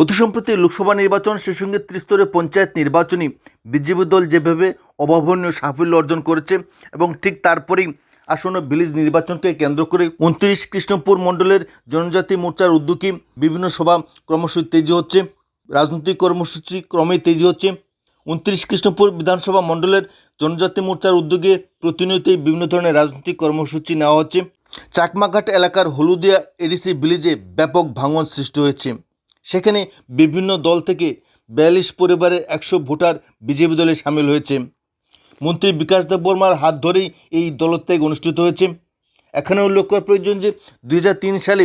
অতি সম্প্রতি লোকসভা নির্বাচন সেই সঙ্গে ত্রিস্তরের পঞ্চায়েত নির্বাচনী বিজেপি দল যেভাবে অভাবনীয় সাফল্য অর্জন করেছে এবং ঠিক তারপরেই আসন্ন বিলিজ নির্বাচনকে কেন্দ্র করে উনত্রিশ কৃষ্ণপুর মণ্ডলের জনজাতি মোর্চার উদ্যোগে বিভিন্ন সভা ক্রমশ তেজি হচ্ছে, রাজনৈতিক কর্মসূচি ক্রমেই তেজি হচ্ছে। উনত্রিশ কৃষ্ণপুর বিধানসভা মণ্ডলের জনজাতি মোর্চার উদ্যোগে প্রতিনিয়তই বিভিন্ন ধরনের রাজনৈতিক কর্মসূচি নেওয়া হচ্ছে। চাকমাঘাট এলাকার হলুদিয়া এডিসি ভিলেজে ব্যাপক ভাঙন সৃষ্টি হয়েছে। সেখানে বিভিন্ন দল থেকে বিয়াল্লিশ পরিবারের একশো ভোটার বিজেপি দলে সামিল হয়েছে। মন্ত্রী বিকাশ দেব বর্মার হাত ধরেই এই দলত্যাগ অনুষ্ঠিত হয়েছে। এখানে উল্লেখ করা প্রয়োজন যে দুই হাজার তিন সালে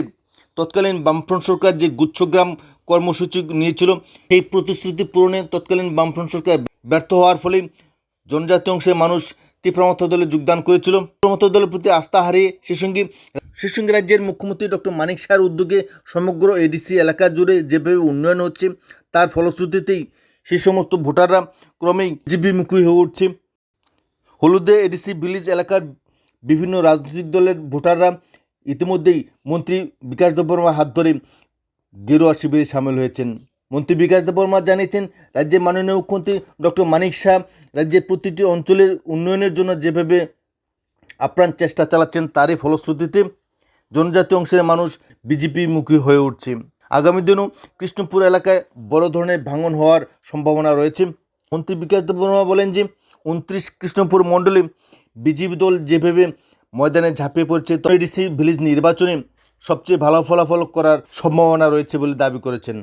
তৎকালীন বামফ্রন্ট সরকার যে গুচ্ছগ্রাম কর্মসূচি নিয়েছিল, সেই প্রতিশ্রুতি পূরণে তৎকালীন বামফ্রন্ট সরকার ব্যর্থ হওয়ার ফলে জনজাতি অংশের মানুষ তীব্রমতা দলে যোগদান করেছিল? তীব্রমতা দলের প্রতি আস্থা হারিয়ে সেই সঙ্গে সঙ্গে রাজ্যের মুখ্যমন্ত্রী ডক্টর মানিক শাহর উদ্যোগে সমগ্র এডিসি এলাকা জুড়ে যেভাবে উন্নয়ন হচ্ছে, তার ফলশ্রুতিতেই সেই সমস্ত ভোটাররা ক্রমেই জীবীমুখী হয়ে উঠছে। হলুদে এডিসি ভিলেজ এলাকার বিভিন্ন রাজনৈতিক দলের ভোটাররা ইতিমধ্যেই মন্ত্রী বিকাশ দেববর্মার হাত ধরে গেরুয়া শিবিরে সামিল হয়েছেন। মন্ত্রী বিকাশ দেববর্মা জানিয়েছেন, রাজ্যের মাননীয় মুখ্যমন্ত্রী ডক্টর মানিক শাহ রাজ্যের প্রতিটি অঞ্চলের উন্নয়নের জন্য যেভাবে আপ্রাণ চেষ্টা চালাচ্ছেন, তারই ফলশ্রুতিতে জনজাতি অংশের মানুষ বিজেপি মুখী হয়ে উঠছে। আগামী দিনেও কৃষ্ণপুর এলাকায় বড় ধরনের ভাঙন হওয়ার সম্ভাবনা রয়েছে। মন্ত্রী বিকাশ দেববর্মা বলেন যে, উনত্রিশ কৃষ্ণপুর মণ্ডলে বিজেপি দল যেভাবে ময়দানে ঝাঁপিয়ে পড়ছে তৈরিসি ভিলেজ নির্বাচনে সবচেয়ে ভালো ফলাফল করার সম্ভাবনা রয়েছে বলে দাবি করেছেন।